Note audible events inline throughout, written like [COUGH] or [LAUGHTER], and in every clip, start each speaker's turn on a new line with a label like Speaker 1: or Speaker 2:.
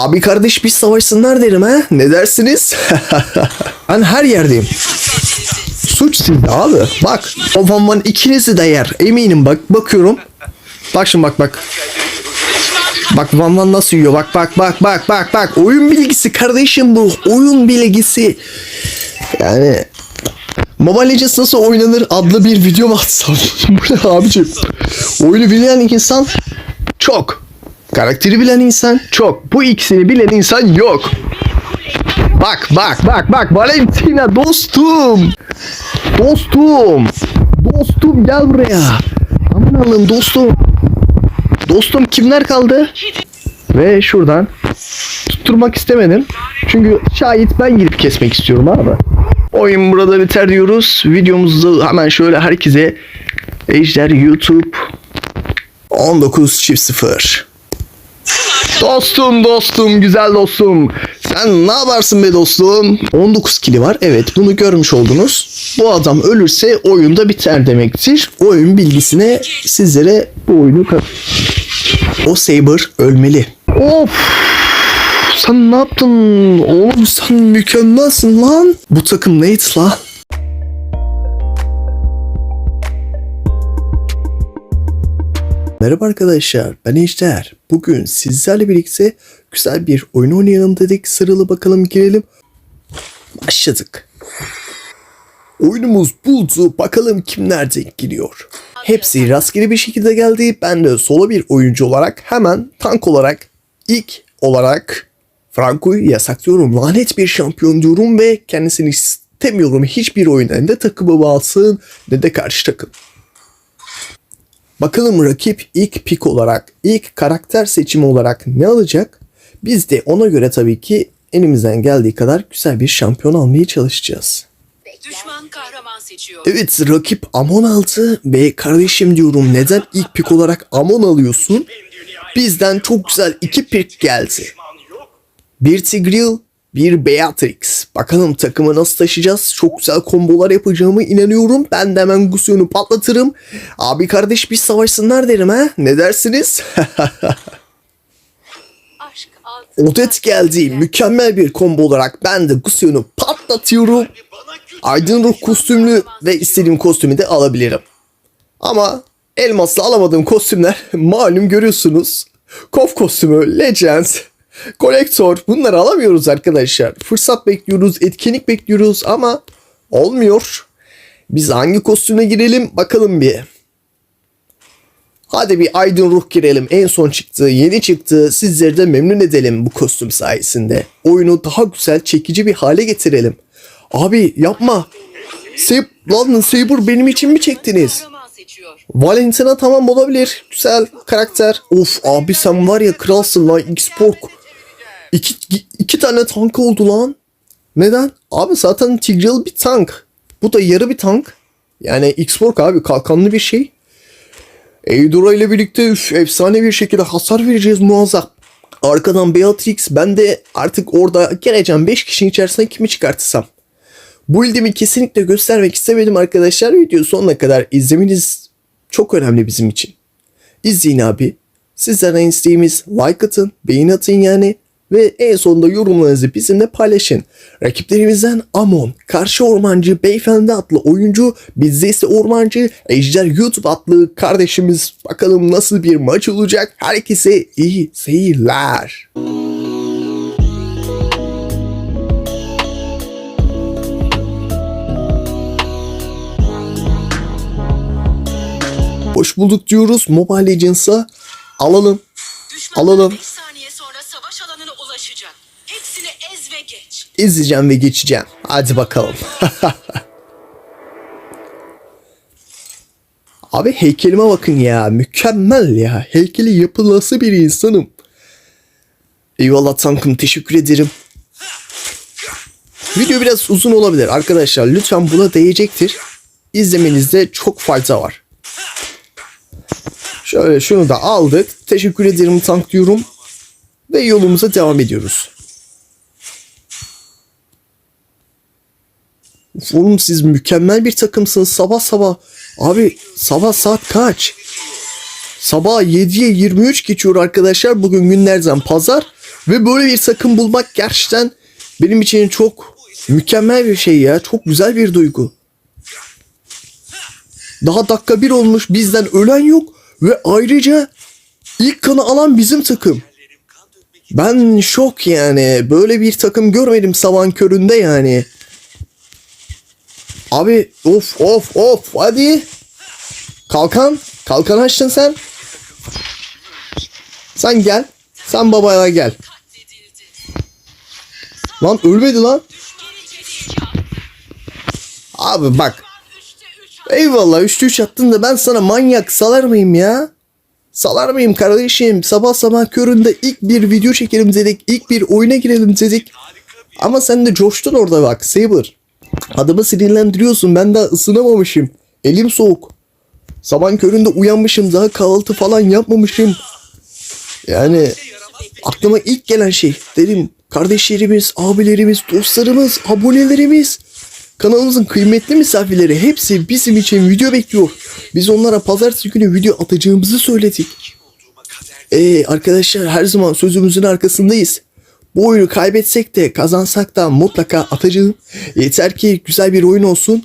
Speaker 1: Abi kardeş biz savaşsınlar derim ha. Ne dersiniz? [LAUGHS] ben her yerdeyim. Suç sizde abi. Bak o Van Van ikinizi de yer. Eminim bak bakıyorum. Bak şimdi bak bak. Bak Van Van nasıl yiyor. Bak bak bak bak bak bak. Oyun bilgisi kardeşim bu. Oyun bilgisi. Yani Mobile Legends nasıl oynanır adlı bir video mu atsam? [LAUGHS] Bu ne abicim? Oyunu bilen insan çok. Karakteri bilen insan çok. Bu ikisini bilen insan yok. Bak bak bak bak Valentina dostum. Dostum. Dostum gel buraya. Aman Allah'ım dostum. Dostum kimler kaldı? Ve şuradan tutturmak istemedim. Çünkü şayet ben girip kesmek istiyorum abi. Oyun burada biter diyoruz. Videomuzu hemen şöyle herkese Ejder YouTube 19 çift 0. Dostum dostum güzel dostum. Sen ne yaparsın be dostum? 19 kili var. Evet bunu görmüş oldunuz. Bu adam ölürse oyunda biter demektir. Oyun bilgisine sizlere bu oyunu O Saber ölmeli. Of! Sen ne yaptın? Oğlum sen mükemmelsin lan. Bu takım neydi Merhaba arkadaşlar, ben Ejder. Bugün sizlerle birlikte güzel bir oyun oynayalım dedik. Sıralı bakalım girelim. Başladık. Oyunumuz buldu. Bakalım kimler denk geliyor. Hepsi rastgele bir şekilde geldi. Ben de solo bir oyuncu olarak hemen tank olarak ilk olarak Franco'yu yasaklıyorum. Lanet bir şampiyon diyorum ve kendisini istemiyorum. Hiçbir oyuna ne takımı alsın ne de karşı takım. Bakalım rakip ilk pik olarak, ilk karakter seçimi olarak ne alacak? Biz de ona göre tabii ki elimizden geldiği kadar güzel bir şampiyon almaya çalışacağız.
Speaker 2: Düşman kahraman seçiyor.
Speaker 1: Evet rakip Amon aldı ve kardeşim diyorum neden ilk pik olarak Amon alıyorsun? Bizden çok güzel iki pik geldi. Bir Tigreal, bir Beatrix. Bakalım takımı nasıl taşıyacağız? Çok güzel kombolar yapacağımı inanıyorum. Ben de hemen Gusion'u patlatırım. Abi kardeş biz savaşsınlar derim ha. Ne dersiniz? [LAUGHS] Odet geldi. Mükemmel bir combo olarak ben de Gusion'u patlatıyorum. Aydın ruh kostümlü ve istediğim kostümü de alabilirim. Ama elmasla alamadığım kostümler [LAUGHS] malum görüyorsunuz. Kof kostümü, Legends, Kolektör bunları alamıyoruz arkadaşlar. Fırsat bekliyoruz, etkinlik bekliyoruz ama olmuyor. Biz hangi kostüme girelim bakalım bir. Hadi bir aydın ruh girelim. En son çıktı, yeni çıktı. Sizleri de memnun edelim bu kostüm sayesinde. Oyunu daha güzel, çekici bir hale getirelim. Abi yapma. Sab lan Saber benim için mi çektiniz? Valentina tamam olabilir. Güzel karakter. Of abi sen var ya kralsın lan X-Pork. İki, iki tane tank oldu lan. Neden? Abi zaten Tigreal bir tank. Bu da yarı bir tank. Yani X-Pork abi kalkanlı bir şey. Eudora ile birlikte üf, efsane bir şekilde hasar vereceğiz muazzam. Arkadan Beatrix ben de artık orada geleceğim 5 kişinin içerisinde kimi çıkartırsam. Bu ildimi kesinlikle göstermek istemedim arkadaşlar. Video sonuna kadar izlemeniz çok önemli bizim için. İzleyin abi. Sizlerden isteğimiz like atın, beğen atın yani. Ve en sonunda yorumlarınızı bizimle paylaşın. Rakiplerimizden Amon, Karşı Ormancı Beyefendi adlı oyuncu, bizde ise Ormancı Ejder YouTube adlı kardeşimiz. Bakalım nasıl bir maç olacak. Herkese iyi seyirler. Hoş bulduk diyoruz. Mobile Legends'a alalım. Alalım.
Speaker 2: Geç.
Speaker 1: İzleyeceğim ve geçeceğim. Hadi bakalım. [LAUGHS] Abi heykelime bakın ya. Mükemmel ya. Heykeli yapılası bir insanım. Eyvallah tankım teşekkür ederim. Video biraz uzun olabilir arkadaşlar. Lütfen buna değecektir. İzlemenizde çok fayda var. Şöyle şunu da aldık. Teşekkür ederim tank diyorum. Ve yolumuza devam ediyoruz. Oğlum siz mükemmel bir takımsınız sabah sabah. Abi sabah saat kaç? Sabah 7'ye 23 geçiyor arkadaşlar. Bugün günlerden pazar. Ve böyle bir takım bulmak gerçekten benim için çok mükemmel bir şey ya. Çok güzel bir duygu. Daha dakika bir olmuş bizden ölen yok ve ayrıca ilk kanı alan bizim takım. Ben şok yani. Böyle bir takım görmedim sabahın köründe yani. Abi of of of hadi. Kalkan. Kalkan açtın sen. Sen gel. Sen babaya gel. Lan ölmedi lan. Abi bak. Eyvallah 3'te 3 attın da ben sana manyak salar mıyım ya? Salar mıyım kardeşim? Sabah sabah köründe ilk bir video çekelim dedik. ilk bir oyuna girelim dedik. Ama sen de coştun orada bak Saber. Adamı sinirlendiriyorsun. Ben daha ısınamamışım. Elim soğuk. Sabah köründe uyanmışım. Daha kahvaltı falan yapmamışım. Yani aklıma ilk gelen şey dedim kardeşlerimiz, abilerimiz, dostlarımız, abonelerimiz, kanalımızın kıymetli misafirleri hepsi bizim için video bekliyor. Biz onlara pazartesi günü video atacağımızı söyledik. Ee, arkadaşlar her zaman sözümüzün arkasındayız. Bu oyunu kaybetsek de kazansak da mutlaka atacağım. Yeter ki güzel bir oyun olsun.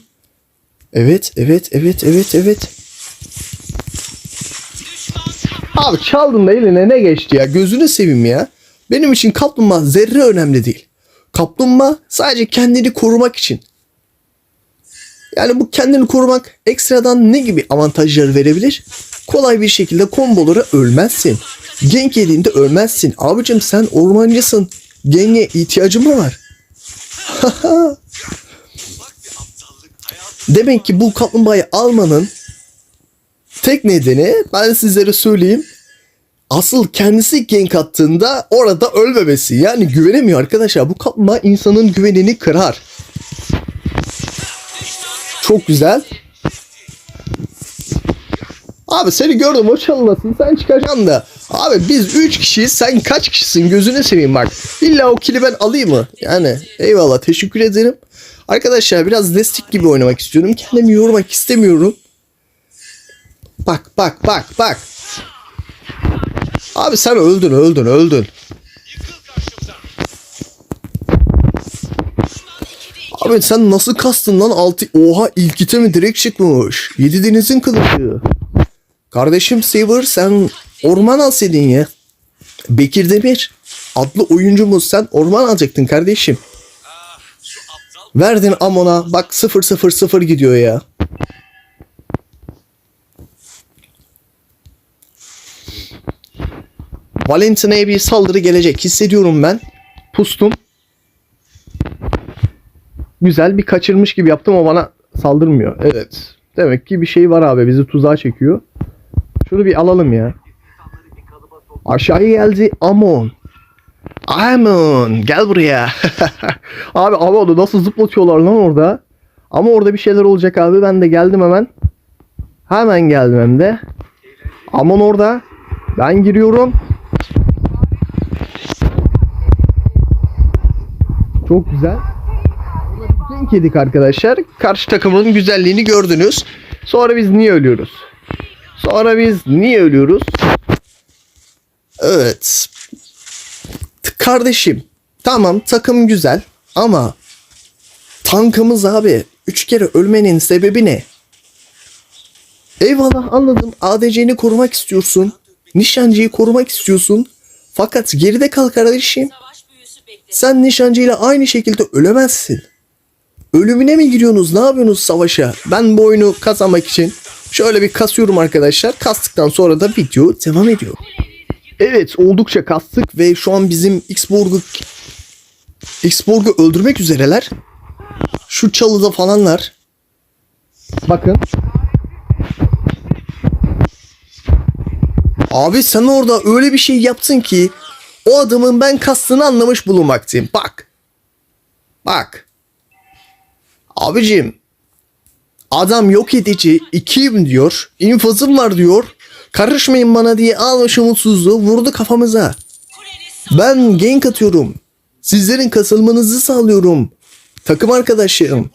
Speaker 1: Evet, evet, evet, evet, evet. Abi çaldın da eline ne geçti ya? Gözünü seveyim ya. Benim için kaplumbağa zerre önemli değil. Kaplumbağa sadece kendini korumak için. Yani bu kendini korumak ekstradan ne gibi avantajlar verebilir? Kolay bir şekilde kombolara ölmezsin. Genk yediğinde ölmezsin. Abicim sen ormancısın. Genge ihtiyacın mı var? [LAUGHS] Demek ki bu kaplumbağayı almanın tek nedeni ben sizlere söyleyeyim. Asıl kendisi gank attığında orada ölmemesi. Yani güvenemiyor arkadaşlar. Bu kaplumbağa insanın güvenini kırar. Çok güzel. Abi seni gördüm o çalınasın sen çıkacaksın da. Abi biz 3 kişiyiz sen kaç kişisin gözünü seveyim bak. İlla o kili ben alayım mı? Yani eyvallah teşekkür ederim. Arkadaşlar biraz destek gibi oynamak istiyorum. Kendimi yormak istemiyorum. Bak bak bak bak. Abi sen öldün öldün öldün. Abi sen nasıl kastın lan altı? Oha ilk itemi direkt çıkmış. Yedi denizin kılıcı. Kardeşim Saber sen orman alsaydın ya. Bekir Demir adlı oyuncumuz sen orman alacaktın kardeşim. Verdin Amon'a bak 0 0 0 gidiyor ya. Valentina'ya bir saldırı gelecek hissediyorum ben. Pustum. Güzel bir kaçırmış gibi yaptım o bana saldırmıyor. Evet. Demek ki bir şey var abi bizi tuzağa çekiyor. Şunu bir alalım ya. Aşağıya geldi Amon. Amon gel buraya. [LAUGHS] abi Amon'u nasıl zıplatıyorlar lan orada. Ama orada bir şeyler olacak abi. Ben de geldim hemen. Hemen geldim hem de. Amon orada. Ben giriyorum. Çok güzel. Cenk yedik arkadaşlar. Karşı takımın güzelliğini gördünüz. Sonra biz niye ölüyoruz? Sonra biz niye ölüyoruz? Evet. Kardeşim. Tamam takım güzel ama tankımız abi 3 kere ölmenin sebebi ne? Eyvallah anladım. ADC'ni korumak istiyorsun. Nişancıyı korumak istiyorsun. Fakat geride kal kardeşim. Sen nişancıyla aynı şekilde ölemezsin. Ölümüne mi giriyorsunuz? Ne yapıyorsunuz savaşa? Ben bu oyunu kazanmak için şöyle bir kasıyorum arkadaşlar. Kastıktan sonra da video devam ediyor. Evet oldukça kastık ve şu an bizim Xborg'u Xborg'u öldürmek üzereler. Şu çalıda falanlar. Bakın. Abi sen orada öyle bir şey yaptın ki o adamın ben kastını anlamış bulunmaktayım. Bak. Bak. Abicim. Adam yok edici ikiyim diyor. infazım var diyor. Karışmayın bana diye almış umutsuzluğu vurdu kafamıza. Ben gank atıyorum. Sizlerin kasılmanızı sağlıyorum. Takım arkadaşlarım.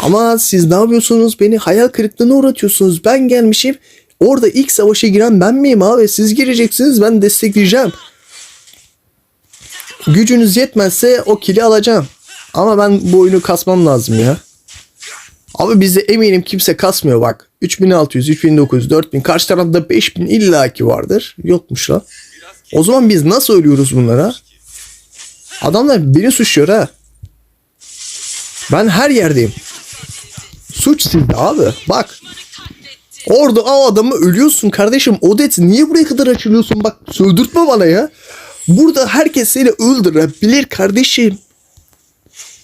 Speaker 1: Ama siz ne yapıyorsunuz? Beni hayal kırıklığına uğratıyorsunuz. Ben gelmişim. Orada ilk savaşa giren ben miyim abi? Siz gireceksiniz ben destekleyeceğim. Gücünüz yetmezse o kili alacağım. Ama ben bu oyunu kasmam lazım ya. Abi bizde eminim kimse kasmıyor bak. 3600, 3900, 4000 karşı tarafta 5000 illaki vardır. Yokmuş lan. O zaman biz nasıl ölüyoruz bunlara? Adamlar beni suçluyor ha. Ben her yerdeyim. Suç sizde abi. Bak. Orada o adamı ölüyorsun kardeşim. Odet niye buraya kadar açılıyorsun? Bak söldürtme bana ya. Burada herkes seni öldürebilir kardeşim.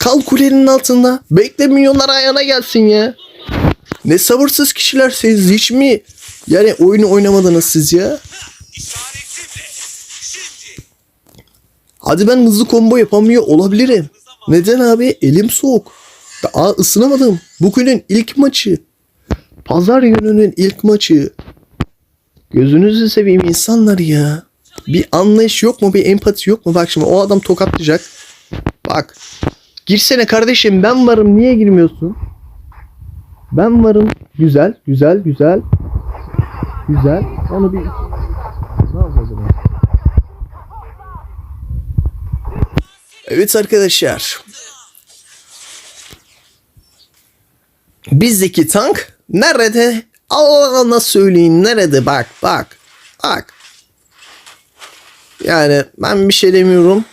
Speaker 1: Kal kulenin altında. Bekle milyonlar ayağına gelsin ya. Ne sabırsız kişiler siz hiç mi? Yani oyunu oynamadınız siz ya. Hadi ben hızlı combo yapamıyor olabilirim. Neden abi? Elim soğuk. Daha ısınamadım. Bugünün ilk maçı. Pazar gününün ilk maçı. Gözünüzü seveyim insanlar ya. Bir anlayış yok mu? Bir empati yok mu? Bak şimdi o adam tokatlayacak. Bak. Girsene kardeşim ben varım niye girmiyorsun? Ben varım. Güzel, güzel, güzel. Güzel. Onu bir... Ne yapacağız? Evet arkadaşlar. Bizdeki tank nerede? Allah'ına söyleyin nerede? Bak bak. Bak. Yani ben bir şey demiyorum.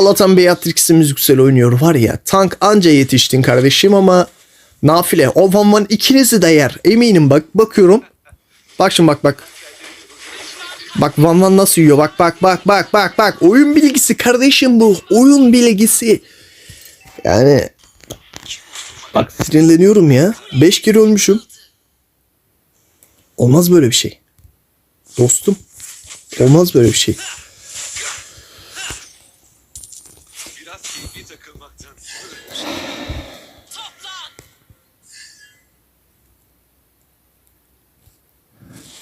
Speaker 1: Allah'tan Beatrix'imiz güzel oynuyor var ya. Tank anca yetiştin kardeşim ama nafile. O Van Van ikinizi de yer. Eminim bak bakıyorum. Bak şimdi bak bak. Bak Van Van nasıl yiyor? Bak bak bak bak bak bak. Oyun bilgisi kardeşim bu. Oyun bilgisi. Yani bak sinirleniyorum ya. 5 kere ölmüşüm. Olmaz böyle bir şey. Dostum. Olmaz böyle bir şey.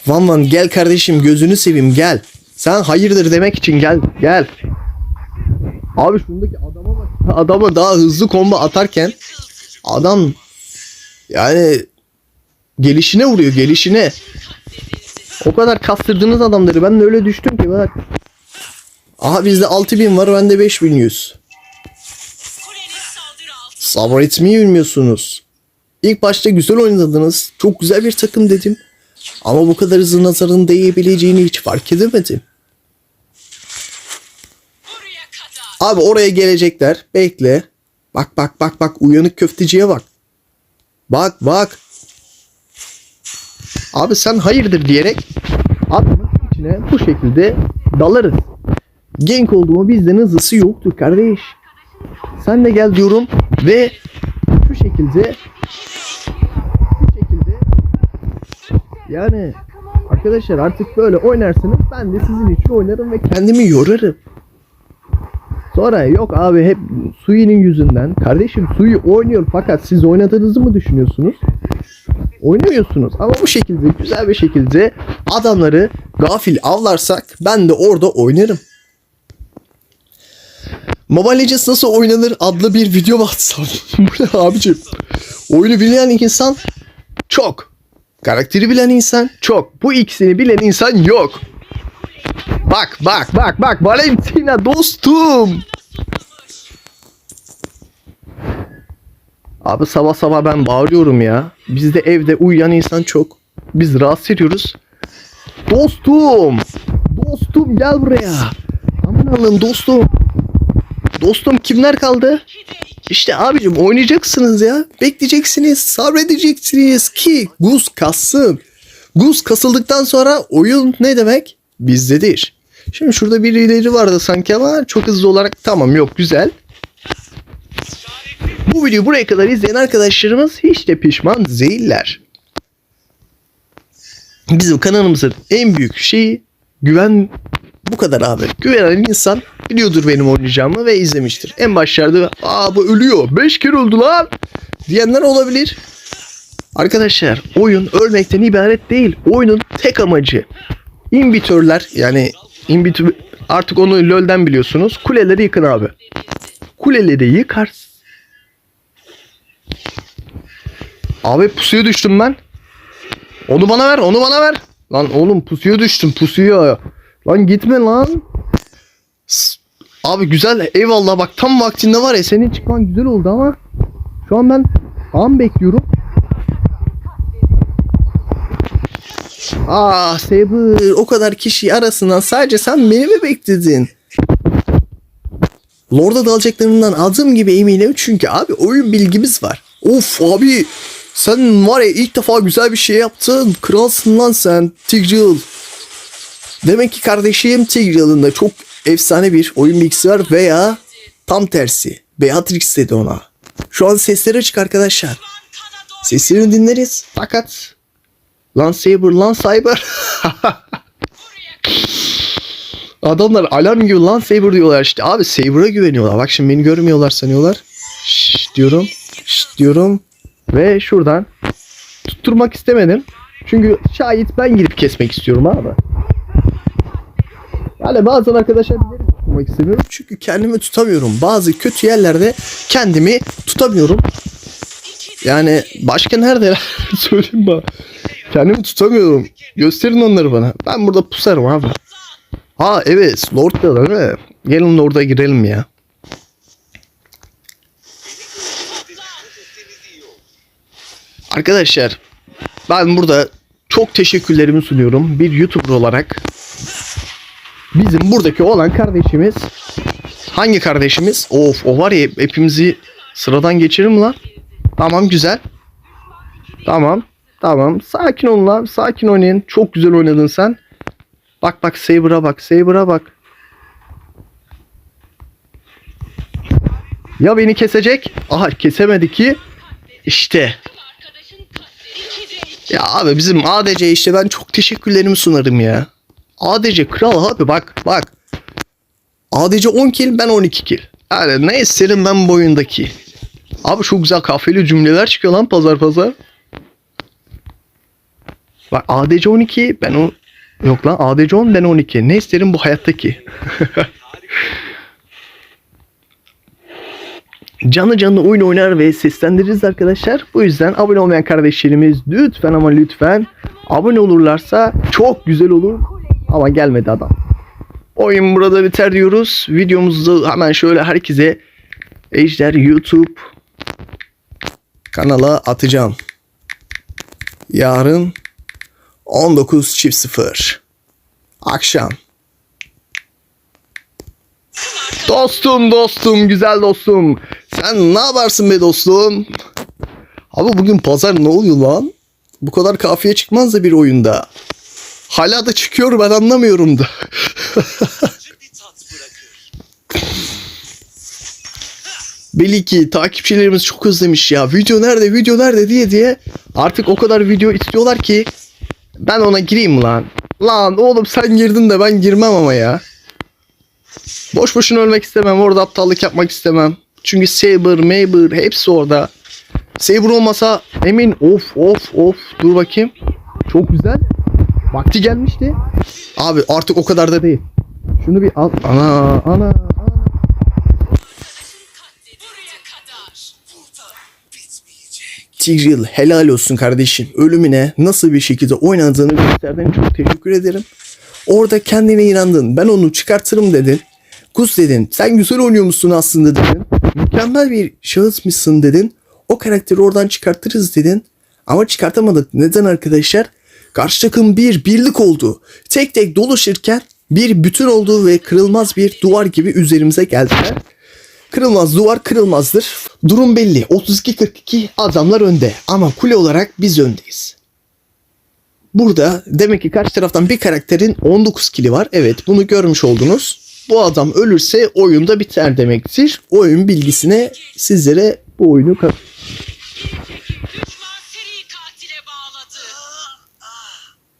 Speaker 1: Van Van gel kardeşim gözünü seveyim gel. Sen hayırdır demek için gel gel. Abi şundaki adama bak. Adama daha hızlı komba atarken adam yani gelişine vuruyor gelişine. O kadar kastırdığınız adamları ben de öyle düştüm ki bak. Aha bizde 6000 var bende 5100.
Speaker 2: Kulenin saldırı altında.
Speaker 1: Sabretmeyi bilmiyorsunuz. İlk başta güzel oynadınız. Çok güzel bir takım dedim. Ama bu kadar hızlı nazarın değebileceğini hiç fark edemedim. Abi oraya gelecekler. Bekle. Bak bak bak bak uyanık köfteciye bak. Bak bak. Abi sen hayırdır diyerek adamın içine bu şekilde dalarız. Genk olduğumu bizden hızlısı yoktur kardeş. Sen de gel diyorum ve şu şekilde yani arkadaşlar artık böyle oynarsınız ben de sizin için oynarım ve kendimi yorarım. Sonra yok abi hep Sui'nin yüzünden. Kardeşim Sui oynuyor fakat siz oynadığınızı mı düşünüyorsunuz? Oynamıyorsunuz ama bu şekilde güzel bir şekilde adamları gafil avlarsak ben de orada oynarım. Mobile Legends nasıl oynanır adlı bir video mu atsam? [LAUGHS] bu ne abicim? Oyunu bilen insan çok. Karakteri bilen insan çok. Bu ikisini bilen insan yok. Bak bak bak bak Valentina dostum. Abi sabah sabah ben bağırıyorum ya. Bizde evde uyuyan insan çok. Biz rahatsız ediyoruz. Dostum. Dostum gel buraya. Aman Allah'ım dostum. Dostum kimler kaldı? İşte abicim oynayacaksınız ya. Bekleyeceksiniz. Sabredeceksiniz ki Guz kassın. Guz kasıldıktan sonra oyun ne demek? Bizdedir. Şimdi şurada birileri vardı sanki ama çok hızlı olarak tamam yok güzel. Bu videoyu buraya kadar izleyen arkadaşlarımız hiç de pişman değiller. Bizim kanalımızın en büyük şeyi güven bu kadar abi. Güvenen insan biliyordur benim oynayacağımı ve izlemiştir. En başlarda aa bu ölüyor 5 kere öldü lan diyenler olabilir. Arkadaşlar oyun ölmekten ibaret değil. Oyunun tek amacı imbitörler yani imbitör artık onu LoL'den biliyorsunuz. Kuleleri yıkın abi. Kuleleri yıkar. Abi pusuya düştüm ben. Onu bana ver, onu bana ver. Lan oğlum pusuya düştüm, pusuya. Lan gitme lan. Abi güzel eyvallah bak tam vaktinde var ya senin çıkman güzel oldu ama şu an ben an bekliyorum. Ah Saber o kadar kişi arasından sadece sen beni mi bekledin? Lord'a dalacaklarından adım gibi eminim çünkü abi oyun bilgimiz var. Of abi sen var ya ilk defa güzel bir şey yaptın. Kralsın lan sen Tigreal. Demek ki kardeşim Tigreal'ın çok efsane bir oyun bilgisi var veya tam tersi. Beatrix dedi ona. Şu an sesleri açık arkadaşlar. Seslerini dinleriz fakat Lan Saber lan Cyber. [LAUGHS] Adamlar alarm gibi lan Saber diyorlar işte. Abi Saber'a güveniyorlar. Bak şimdi beni görmüyorlar sanıyorlar. Şşş diyorum. Şşş diyorum. Ve şuradan tutturmak istemedim. Çünkü şayet ben girip kesmek istiyorum abi. Yani bazen arkadaşlar tutmak istemiyorum. Çünkü kendimi tutamıyorum. Bazı kötü yerlerde kendimi tutamıyorum. Yani başka nerede? [LAUGHS] Söyleyeyim bana. Kendimi tutamıyorum. Gösterin onları bana. Ben burada pusarım abi. Ha evet Lord da değil mi? Gelin Lord'a girelim ya. Arkadaşlar ben burada çok teşekkürlerimi sunuyorum. Bir YouTuber olarak bizim buradaki olan kardeşimiz hangi kardeşimiz? Of o var ya hepimizi sıradan geçirir mi lan? Tamam güzel. Tamam. Tamam. Sakin olun lan. Sakin oynayın. Çok güzel oynadın sen. Bak bak Saber'a bak. Saber'a bak. Ya beni kesecek? Aha kesemedi ki. İşte. Ya abi bizim ADC işte ben çok teşekkürlerimi sunarım ya. ADC kral abi bak bak. ADC 10 kill ben 12 kill. Yani ne isterim ben bu oyundaki. Abi çok güzel kafeli cümleler çıkıyor lan pazar pazar. Bak ADC 12 ben o yok lan ADC 10 ben 12. Ne isterim bu hayattaki. [LAUGHS] canlı canlı oyun oynar ve seslendiririz arkadaşlar. Bu yüzden abone olmayan kardeşlerimiz lütfen ama lütfen abone olurlarsa çok güzel olur. Ama gelmedi adam. Oyun burada biter diyoruz. Videomuzu hemen şöyle herkese Ejder YouTube kanala atacağım. Yarın 19.00 akşam. Dostum dostum güzel dostum. Sen ne yaparsın be dostum? Abi bugün pazar ne oluyor lan? Bu kadar kafiye çıkmaz da bir oyunda. Hala da çıkıyor ben anlamıyorum da.
Speaker 3: bir tat bırakır.
Speaker 1: Belli ki takipçilerimiz çok özlemiş ya. Video nerede video nerede diye diye. Artık o kadar video istiyorlar ki. Ben ona gireyim lan. Lan oğlum sen girdin de ben girmem ama ya. Boş boşuna ölmek istemem. Orada aptallık yapmak istemem. Çünkü Saber, Maber hepsi orada. Saber olmasa emin of of of dur bakayım. Çok güzel. Vakti gelmişti. Abi artık o kadar da değil. Şunu bir al. Ana ana. Tigreal helal olsun kardeşim. Ölümüne nasıl bir şekilde oynadığını gösterdin. Çok teşekkür ederim. Orada kendine inandın. Ben onu çıkartırım dedin. Kus dedin. Sen güzel oynuyormuşsun aslında dedin. Mükemmel bir şahısmışsın dedin. O karakteri oradan çıkartırız dedin. Ama çıkartamadık. Neden arkadaşlar? Karşı takım bir birlik oldu. Tek tek dolaşırken bir bütün oldu ve kırılmaz bir duvar gibi üzerimize geldiler. Kırılmaz duvar kırılmazdır. Durum belli. 32-42 adamlar önde. Ama kule olarak biz öndeyiz. Burada demek ki karşı taraftan bir karakterin 19 kili var. Evet bunu görmüş oldunuz. Bu adam ölürse oyunda biter demektir. Oyun bilgisine sizlere bu oyunu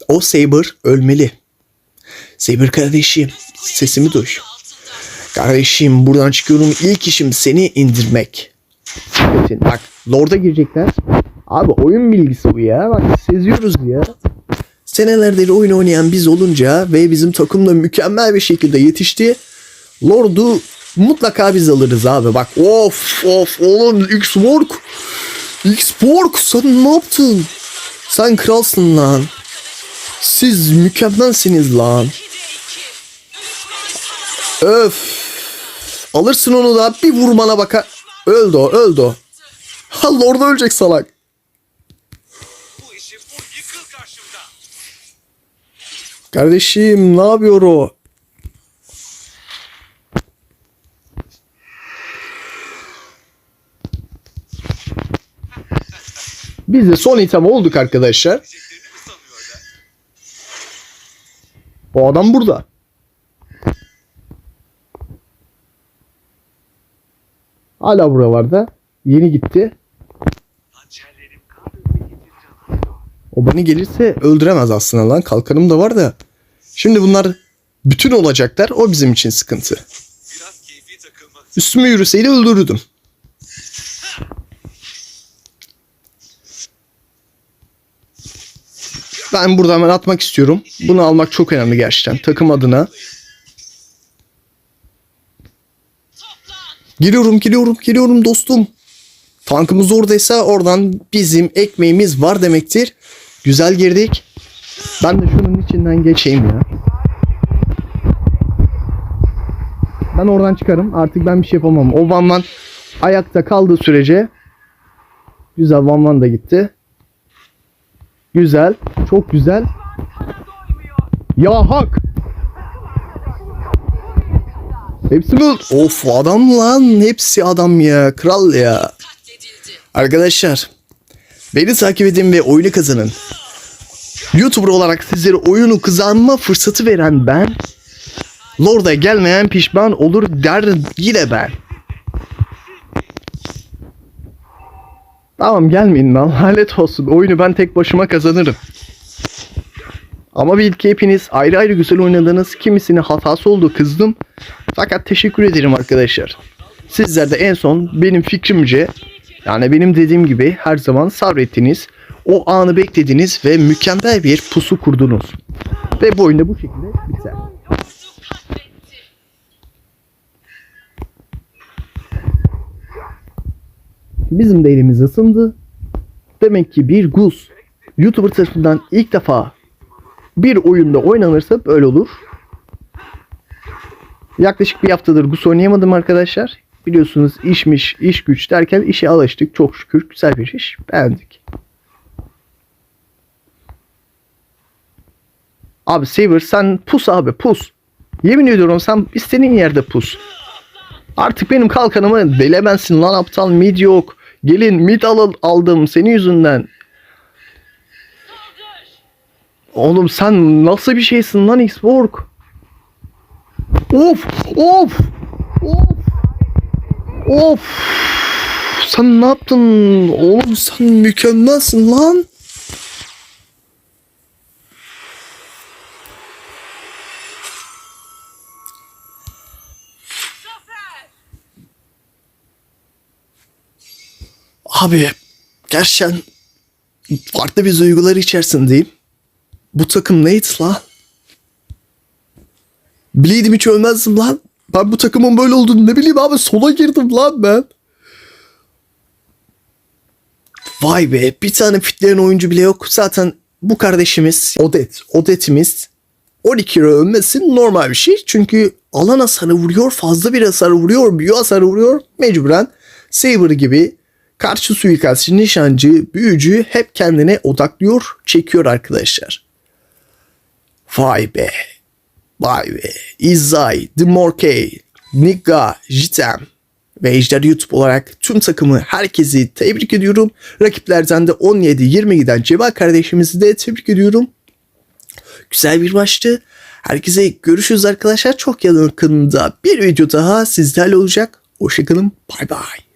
Speaker 1: O Saber ölmeli. Saber kardeşim sesimi duy. Kardeşim buradan çıkıyorum ilk işim seni indirmek. Bak Lord'a girecekler. Abi oyun bilgisi bu ya. Bak seziyoruz ya. Senelerdir oyun oynayan biz olunca ve bizim takım da mükemmel bir şekilde yetişti. Lord'u mutlaka biz alırız abi. Bak of of oğlum X-Work. X-Work sen ne yaptın? Sen kralsın lan. Siz mükemmelsiniz lan.
Speaker 2: 2'de 2. Düşman saldırı.
Speaker 1: Öf. Alırsın onu da bir vurmana bakar. Öldü o öldü o. Ha Lord ölecek salak. Kardeşim ne yapıyor o? Biz de son item olduk arkadaşlar.
Speaker 3: Diyeceklerini mi sanıyorlar?
Speaker 1: O adam burada. Hala buralarda. Yeni gitti. O beni gelirse öldüremez aslında lan. Kalkanım da var da. Şimdi bunlar bütün olacaklar. O bizim için sıkıntı. Üstüme yürüseydi öldürürdüm. Ben burada hemen atmak istiyorum. Bunu almak çok önemli gerçekten. Takım adına. Geliyorum, geliyorum, geliyorum dostum. Tankımız oradaysa oradan bizim ekmeğimiz var demektir. Güzel girdik. Ben de şunun içinden geçeyim ya. Ben oradan çıkarım. Artık ben bir şey yapamam. O Van Van ayakta kaldığı sürece güzel Van Van da gitti. Güzel. Çok güzel. Ya hak. Hepsi öldü? Of adam lan. Hepsi adam ya. Kral ya. Arkadaşlar beni takip edin ve oyunu kazanın. YouTuber olarak sizlere oyunu kazanma fırsatı veren ben. Lord'a gelmeyen pişman olur der yine ben. Tamam gelmeyin lan [LAUGHS] lanet olsun. Oyunu ben tek başıma kazanırım. Ama bil ki hepiniz ayrı ayrı güzel oynadınız. Kimisinin hatası oldu kızdım. Fakat teşekkür ederim arkadaşlar. Sizler de en son benim fikrimce yani benim dediğim gibi her zaman sabrettiniz. O anı beklediniz ve mükemmel bir pusu kurdunuz. Ve bu oyunda bu şekilde biter. Bizim de elimiz ısındı. Demek ki bir Gus YouTuber tarafından ilk defa bir oyunda oynanırsa böyle olur. Yaklaşık bir haftadır Gus oynayamadım arkadaşlar. Biliyorsunuz işmiş, iş güç derken işe alıştık. Çok şükür güzel bir iş. Beğendik. Abi Saber sen pus abi pus. Yemin ediyorum sen istediğin yerde pus. Artık benim kalkanımı delemezsin lan aptal mid yok. Gelin mid al aldım senin yüzünden. Oğlum sen nasıl bir şeysin lan Xborg? Of of of of sen ne yaptın oğlum sen mükemmelsin lan. Abi gerçekten farklı bir duygular içerisindeyim. Bu takım neydi la? Bileydim hiç ölmezdim lan. Ben bu takımın böyle olduğunu ne bileyim abi sola girdim lan ben. Vay be bir tane fitlerin oyuncu bile yok. Zaten bu kardeşimiz Odet. Odet'imiz 12 lira ölmesi normal bir şey. Çünkü alan hasarı vuruyor, fazla bir hasar vuruyor, büyü hasarı vuruyor. Mecburen Saber gibi karşı suikastçı, nişancı, büyücü hep kendine odaklıyor, çekiyor arkadaşlar. Vay be. Vay be. Izay, Dimorkey, Niga, Jitem ve Ejder YouTube olarak tüm takımı herkesi tebrik ediyorum. Rakiplerden de 17-20 giden Ceva kardeşimizi de tebrik ediyorum. Güzel bir maçtı. Herkese görüşürüz arkadaşlar. Çok yakında bir video daha sizlerle olacak. Hoşçakalın. Bay bay.